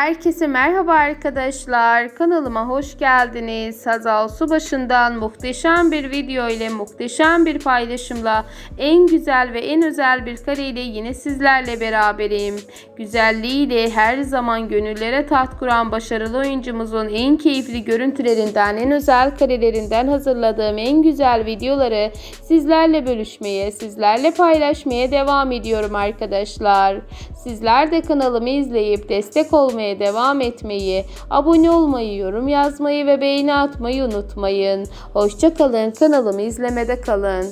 Herkese merhaba arkadaşlar. Kanalıma hoş geldiniz. Hazal Subaşı'ndan muhteşem bir video ile muhteşem bir paylaşımla en güzel ve en özel bir kareyle yine sizlerle beraberim. Güzelliğiyle her zaman gönüllere taht kuran başarılı oyuncumuzun en keyifli görüntülerinden, en özel karelerinden hazırladığım en güzel videoları sizlerle bölüşmeye, sizlerle paylaşmaya devam ediyorum arkadaşlar. Sizler de kanalımı izleyip destek olmaya devam etmeyi, abone olmayı, yorum yazmayı ve beğeni atmayı unutmayın. Hoşçakalın, kanalımı izlemede kalın.